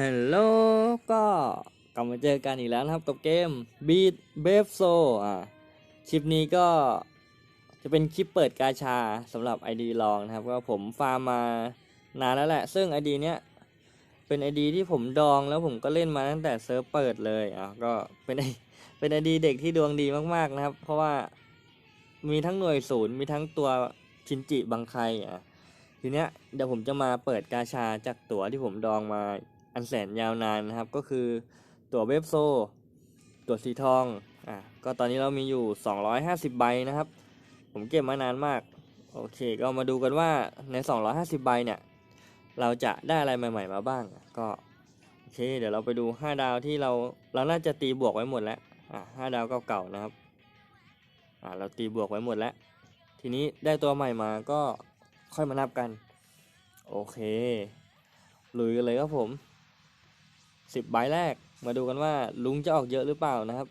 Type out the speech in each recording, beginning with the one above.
ฮัลโหลก็กลับมาเจอกันอีกแล้วนะครับกับเกม Beat b a v e So อ่าคลิปนี้ก็จะเป็นคลิปเปิดกาชาสำหรับ ID ลองนะครับ ก็ผมฟาร์มมานานแล้วแหละ ซึ่ง ID เนี้ยเป็น ID ที่ผมดองแล้วผมก็เล่นมาตั้งแต่เซิร์ฟเปิดเลยอะก็เป็นเป็น ID เด็กที่ดวงดีมากๆนะครับ เพราะว่ามีทั้งหน่วยศูนย์มีทั้งตัวชินจิบังไคอะทีเนี้ยเดี๋ยวผมจะมาเปิดกาชาจากตั๋วที่ผมดองมา อันแสนยาวนานนะครับ ก็คือตั๋วเว็บโซตั๋วสีทองอะก็ตอนนี้เรามีอยู่ 250 ใบนะครับ ผมเก็บมานานมาก โอเค ก็มาดูกันว่าใน 250 ใบเนี่ย เราจะได้อะไรใหม่ ๆ มาบ้าง ก็โอเค เดี๋ยวเราไปดู 5 ดาวที่เราเราน่าจะตีบวกไว้หมดแล้วอะ5ดาวเก่าๆนะครับอะเราตีบวกไว้หมดแล้ว ทีนี้ได้ตัวใหม่มาก็ค่อยมานับกัน โอเคลุยกันเลยครับผม สิบใบแรก มาดูกันว่าลุงจะออกเยอะหรือเปล่านะครับ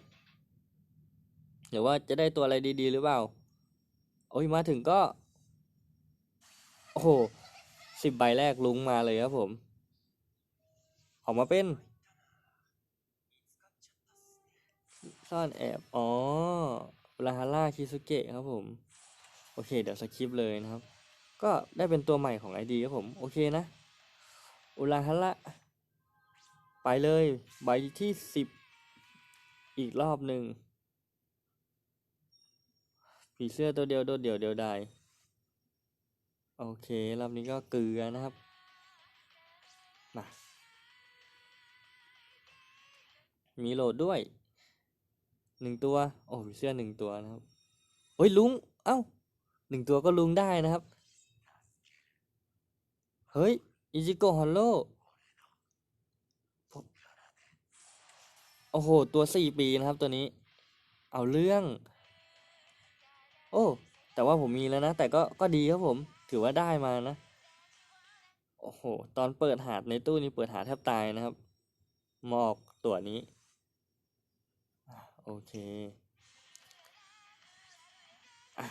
เดี๋ยวว่าจะได้ตัวอะไรดีๆ หรือเปล่า โอ้ยมาถึงก็ โอ้โหสิบใบแรกลุงมาเลยครับผม ออกมาเป็น ซ่อนแอบ อ๋อราฮาร่าคิสุเกะครับผม โอเค เดี๋ยวสคริปเลยนะครับ ก็ได้เป็นตัวใหม่ของ ID ครับผม โอเคนะอุลาฮะละ ไปเลยใบที่สิบอีกรอบหนึ่งผีเสื้อตัวเดียวโดดเดียวเดียวดายโอเครอบนี้ก็เกลือนะครับมามีโหลดด้วยหนึ่งตัวโอ้ผีเสื้อหนึ่งตัวนะครับเฮ้ยลุงเอ้าหนึ่งตัวก็ลุงได้นะครับ เฮ้ยอิจิโกะฮอลโล โอ้โห ตัวสี่ปีนะครับตัวนี้ เอาเรื่อง โอ้ แต่ว่าผมมีแล้วนะ แต่ก็ก็ดีครับผม ถือว่าได้มานะ โอ้โห ตอนเปิดหาดในตู้นี้เปิดหาแทบตายนะครับมอกตัวนี้ โอเคอ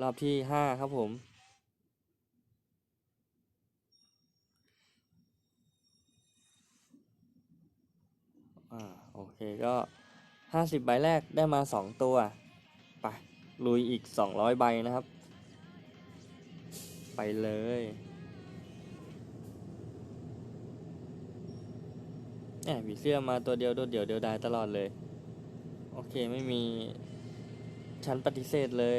รอบที่ห้าครับผม โอเคก็ห้าสิบใบแรกได้มาสองตัว ไป ลุยอีกสองร้อยใบนะครับ ไปเลย เนี่ยผีเสื้อมาตัวเดียวโดดเดี่ยวเดียวดายตลอดเลย โอเคไม่มีชั้นปฏิเสธเลย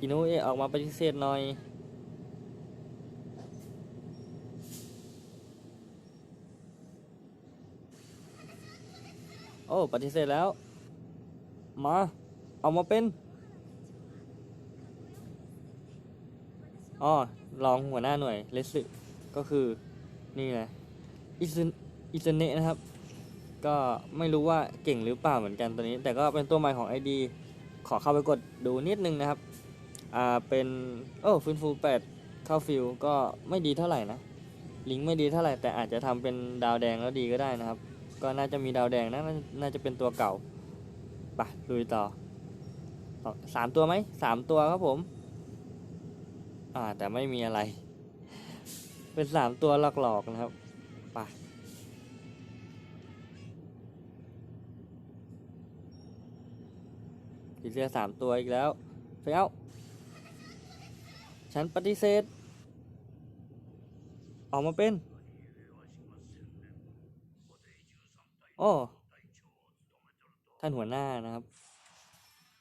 อินุเอออกมาปฏิเสธหน่อย โอ้ ปฏิเสธแล้ว มา เอามาเป็นอ๋อรองหัวหน้าหน่วยเลสก็คือนี่แหละอิซึอิซึเนะนะครับ ก็ไม่รู้ว่าเก่งหรือเปล่าเหมือนกันตัวนี้ แต่ก็เป็นตัวใหม่ของ ID ขอเข้าไปกดดูนิดนึงนะครับ อ่า เป็น โอ้ฟื้นฟูแปดเข้าฟิลก็ไม่ดีเท่าไหร่นะ ลิงก์ไม่ดีเท่าไหร่แต่อาจจะทำเป็นดาวแดงแล้วดีก็ได้นะครับ ก็น่าจะมีดาวแดงนะน,น่าจะเป็นตัวเก่าไปลุยต่อสามตัวไหมสามตัวครับผมอ่าแต่ไม่มีอะไร เป็นสามตัวหลอกๆนะครับไปผีเสื้อสามตัวอีกแล้วเฟี้ยวฉันปฏิเสธ ออกมาเป็น โอ้ท่านหัวหน้านะครับ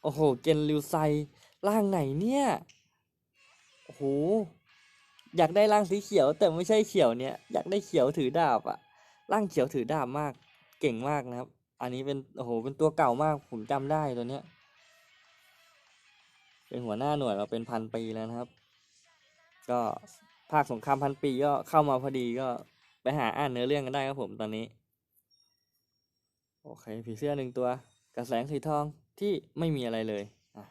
โอ้โห เกนริวไซร่างไหนเนี่ย โอ้โห อยากได้ร่างสีเขียว แต่ไม่ใช่เขียวเนี่ย อยากได้เขียวถือดาบอะร่างเขียวถือดาบมาก เก่งมากนะครับ อันนี้เป็น โอ้โห เป็นตัวเก่ามาก ผมจำได้ตัวเนี้ย เป็นหัวหน้าหน่วยมาเป็นพันปีแล้วนะครับ ก็ภาคสงครามพันปีก็เข้ามาพอดีก็ไปหาอ่านเนื้อเรื่องกันได้ครับผมตอนนี้ โอเคผีเสื้อหนึ่งตัวกระแสงสีทองที่ไม่มีอะไรเลยอะ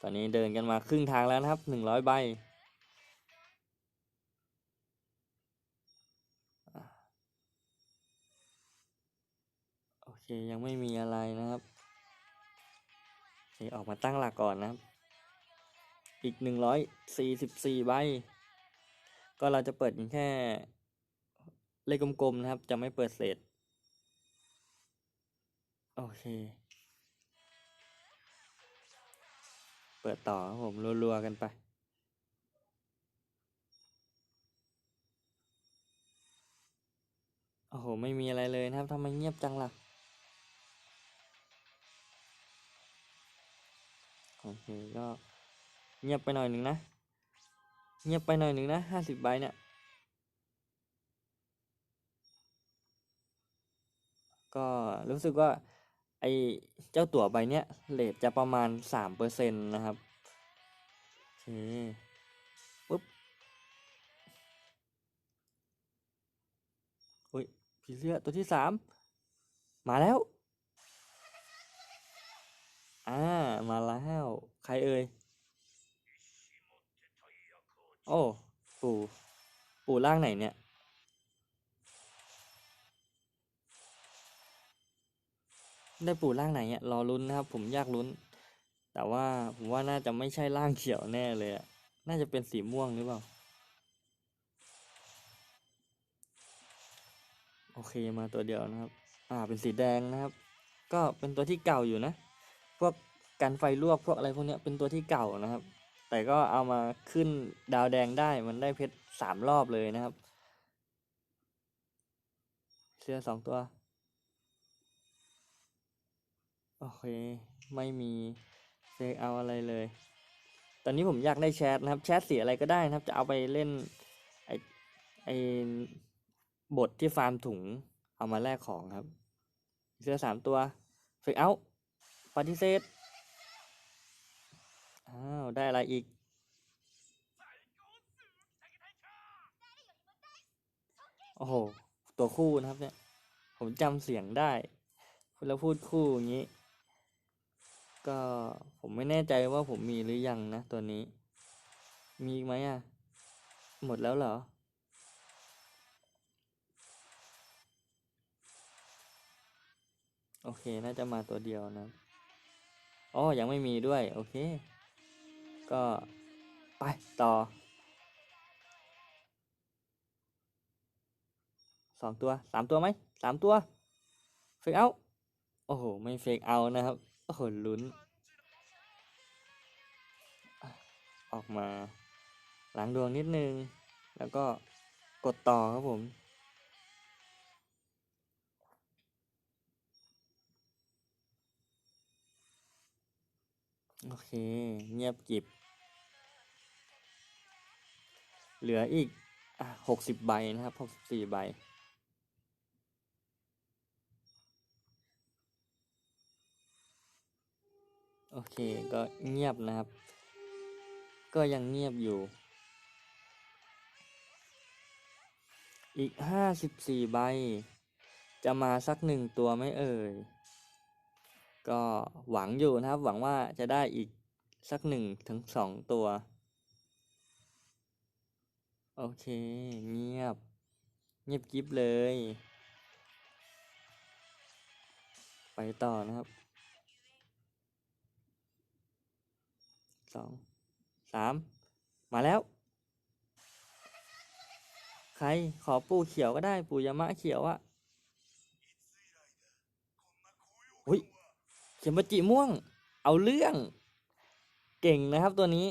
ตอนนี้เดินกันมาครึ่งทางแล้วนะครับหนึ่งร้อยใบโอเคยังไม่มีอะไรนะครับโอออกมาตั้งหลักก่อนนะครับ อีกหนึ่งร้อยสี่สิบสี่ใบ ก็เราจะเปิดแค่เลขกลมๆนะครับ จะไม่เปิดเศษ โอเค เปิดต่อครับผมรัวๆกันไปโอ้โห ไม่มีอะไรเลยนะครับทำไมเงียบจังล่ะโอเคก็เงียบไปหน่อยหนึ่งนะ เงียบไปหน่อยหนึ่งนะห้าสิบใบเนี่ย ก็รู้สึกว่า ไอเจ้าตั๋วใบเนี้ยเลทจะประมาณสามเปอร์เซ็นต์นะครับโอเคปุ๊บอุ้ยผีเสื้อตัวที่สามมาแล้ว อ่า มาแล้ว ใครเอ่ย โอ้ ปู่ ปู่ร่างไหนเนี่ย ได้ปู่ร่างไหนอะรอลุ้นนะครับ ผมอยากลุ้น แต่ว่าผมว่าน่าจะไม่ใช่ร่างเขียวแน่เลยอะน่าจะเป็นสีม่วงหรือเปล่า โอเคมาตัวเดียวนะครับ อ่าเป็นสีแดงนะครับ ก็เป็นตัวที่เก่าอยู่นะ พวกกันไฟลวกพวกอะไรพวกเนี้ยเป็นตัวที่เก่านะครับ แต่ก็เอามาขึ้นดาวแดงได้มันได้เพชรสามรอบเลยนะครับ เสื้อสองตัว โอเค ไม่มีเซกเอาอะไรเลย ตอนนี้ผมอยากได้แชทนะครับ แชทเสียอะไรก็ได้นะครับ จะเอาไปเล่นไอไอบทที่ฟาร์มถุงเอามาแลกของครับ เสื้อสามตัวเฟกเอาปฏิเสธอ้าว ได้อะไรอีก โอ้โห ตัวคู่นะครับเนี่ย ผมจำเสียงได้ คุณแล้วพูดคู่อย่างนี้ ก็ผมไม่แน่ใจว่าผมมีหรือยังนะตัวนี้ มีอีกไหมอะ หมดแล้วเหรอ โอเค น่าจะมาตัวเดียวนะอ๋อยังไม่มีด้วย โอเค ก็ไปต่อสองตัวสามตัวไหมสามตัว เฟกเอา โอ้โห ไม่เฟกเอานะครับ โอ้โหลุ้น ออกมาล้างดวงนิดนึง แล้วก็กดต่อครับผม โอเค เงียบกิบ เหลืออีกอะหกสิบใบนะครับหกสิบสี่ใบ โอเคก็เงียบนะครับ ก็ยังเงียบอยู่ อีกห้าสิบสี่ใบ จะมาสักหนึ่งตัวไหม่เอ่ย ก็หวังอยู่นะครับ หวังว่าจะได้อีกสักหนึ่งถึงสองตัว โอเค เงียบ เงียบกริบเลย ไปต่อนะครับ สองสามมาแล้ว ใครขอปูเขียวก็ได้ปูยามะเขียวอะอุ้ยเขียมจิม่วง เอาเรื่อง เก่งนะครับตัวนี้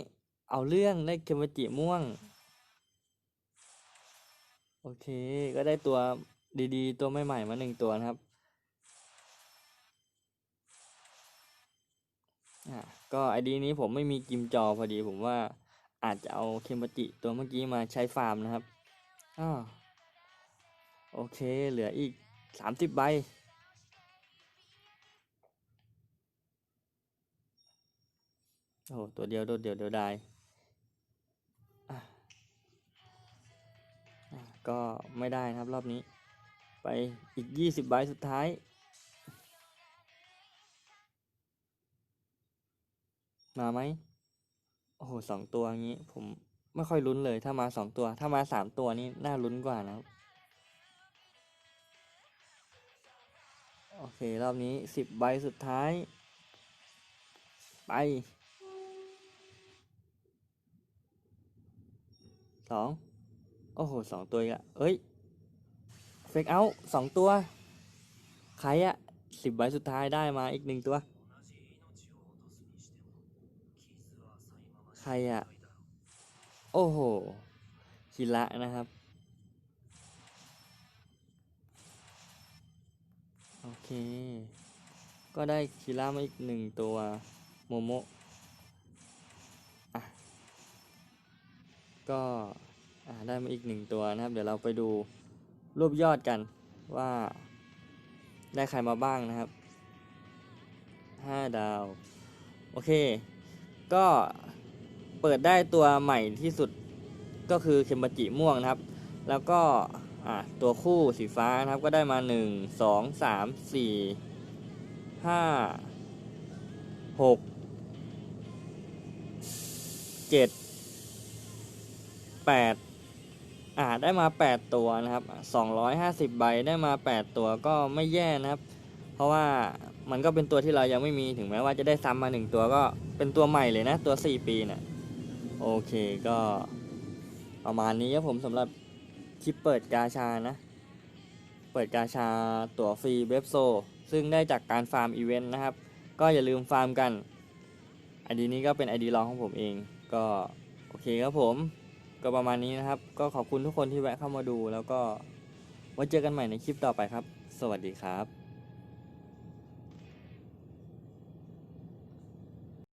เอาเรื่องได้เขียมจิม่วง โอเค ก็ได้ตัวดีๆ ตัวใหม่ๆมาหนึ่งตัวนะครับ อะก็ไอดีนี้ผมไม่มีกิมจอพอดีผมว่าอาจจะเอาเคมจิตัวเมื่อกี้มาใช้ฟาร์มนะครับอโอเคเหลืออีกสามสิบใบโอ้ตัวเดียวโดดเดียวเดียวไดายอะอะก็ไม่ได้นะครับรอบนี้ ไปอีกยี่สิบใบสุดท้าย มาไหมโอ้โหสองตัวงี้ ผมไม่ค่อยลุ้นเลย ถ้ามาสองตัว ถ้ามาสามตัวนี่น่าลุ้นกว่านะครับ โอเค รอบนี้สิบใบสุดท้าย ไปสองโอ้โหสองตัวอีกอะเอ้ยเฟกเอาสองตัว ใครอะสิบใบสุดท้ายได้มาอีกหนึ่งตัว ใครอะโอ้โหคิระนะครับ โอเค ก็ได้คิระมาอีกหนึ่งตัวโมโมะอะก็อ่าได้มาอีกหนึ่งตัวนะครับ เดี๋ยวเราไปดูรวบยอดกันว่า ได้ใครมาบ้างนะครับห้าดาว โอเค ก็ เปิดได้ตัวใหม่ที่สุดก็คือเคมบาจิม่วงนะครับ แล้วก็ตัวคู่สีฟ้านะครับก็ได้มาหนึ่งสองสามสี่ห้าหกเจ็ดแปดอ่าได้มาแปดตัวนะครับสองร้อยห้าสิบใบได้มาแปดตัวก็ไม่แย่นะครับ เพราะว่ามันก็เป็นตัวที่เรายังไม่มีถึงแม้ว่าจะได้ซ้ำมาหนึ่งตัวก็เป็นตัวใหม่เลยนะ ตัวสี่ปีเนี่ย โอเคก็ประมาณนี้ครับผมสำหรับคลิปเปิดกาชานะ เปิดกาชาตั๋วฟรีเว็บโซ ซึ่งได้จากการฟาร์มอีเวนต์นะครับ ก็อย่าลืมฟาร์มกันไอดีนี้ก็เป็นไอดีรองของผมเอง ก็โอเคครับผม ก็ประมาณนี้นะครับ ก็ขอบคุณทุกคนที่แวะเข้ามาดู แล้วก็ไว้เจอกันใหม่ในคลิปต่อไปครับ สวัสดีครับ